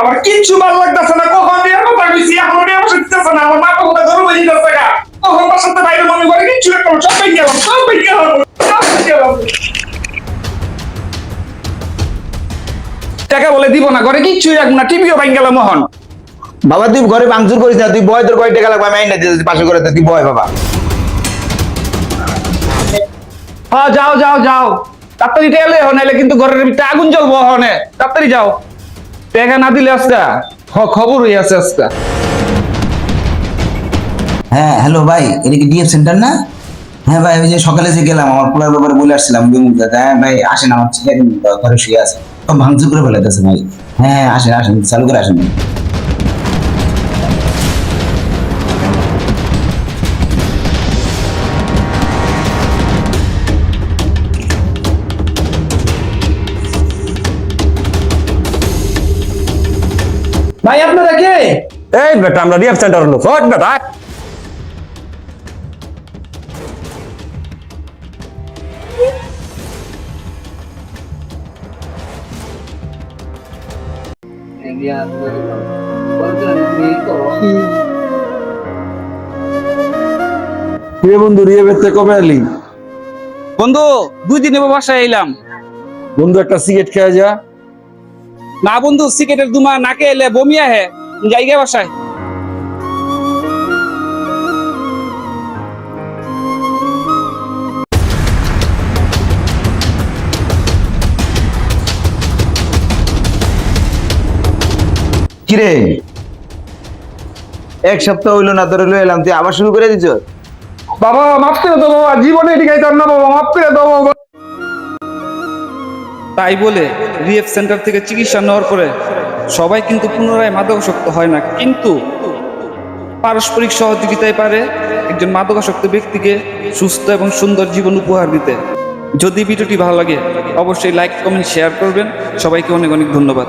আমার কিচ্ছু ভালো লাগতেছে না কখন বিয়ের কথা কইছি এখন বিয়ে বসে দিতেছে না আমার মাথা কথা গরম হয়ে যাচ্ছে গা কখন বাসার সাথে বাইরে মনে করে কিচ্ছু একটা সব ভেঙে গেলাম সব ভেঙে গেলাম সব ভেঙে গেলাম টাকা বলে দিব না ঘরে কিচ্ছু রাখব না টিভিও ভেঙে গেলাম মোহন। বাবা তুই ঘরে ভাঙচুর করিস না তুই বয় তোর কয় টাকা লাগবে আমি আইনা দিতেছি পাশে করে তুই বয় বাবা। হ্যাঁ যাও যাও যাও। তাড়াতাড়ি টেলে হো নাইলে কিন্তু ঘরের ভিতরে আগুন জ্বলবো হনে। তাড়াতাড়ি যাও। টাকা না দিলে আজকে? খবর হয়ে আছে আজকে। হ্যাঁ হ্যালো ভাই এটা কি ডিএফ সেন্টার না? হ্যাঁ ভাই ওই যে সকালে যে গেলাম আমার পোলার ব্যাপারে বলে আসছিলাম বিমুখ দাদা। হ্যাঁ ভাই আসেন আমার ঘরে শুয়ে আছে। ভাঙচুর করে ফেলাইতেছে ভাই। হ্যাঁ হ্যাঁ, আসেন আসেন চালু করে আসেন। এই বেটা আমরা রিয়াব সেন্টার হলো। ফট বেটা। রে বন্ধু রিয়ে বেতে কবে এলি? বন্ধু দুই দিনে বাসায় এলাম বন্ধু একটা সিগারেট খেয়ে যা। না বন্ধু সিগারেটের দুমা নাকে এলে বমি আহে। জায়গা বাসায়। কিরে? এক সপ্তাহ হইল না তোর এলাম। তুই আবার শুরু করে দিছ? বাবা মাফ করে দাও বাবা জীবনে এটি খাইতাম না বাবা মাফ করে দাও বাবা। তাই বলে রিএফ সেন্টার থেকে চিকিৎসা নেওয়ার পরে সবাই কিন্তু পুনরায় মাদকাসক্ত হয় না। কিন্তু পারস্পরিক সহযোগিতায় পারে একজন মাদকাসক্ত ব্যক্তিকে সুস্থ এবং সুন্দর জীবন উপহার দিতে। যদি ভিডিওটি ভালো লাগে, অবশ্যই লাইক কমেন্ট শেয়ার করবেন। সবাইকে অনেক অনেক ধন্যবাদ।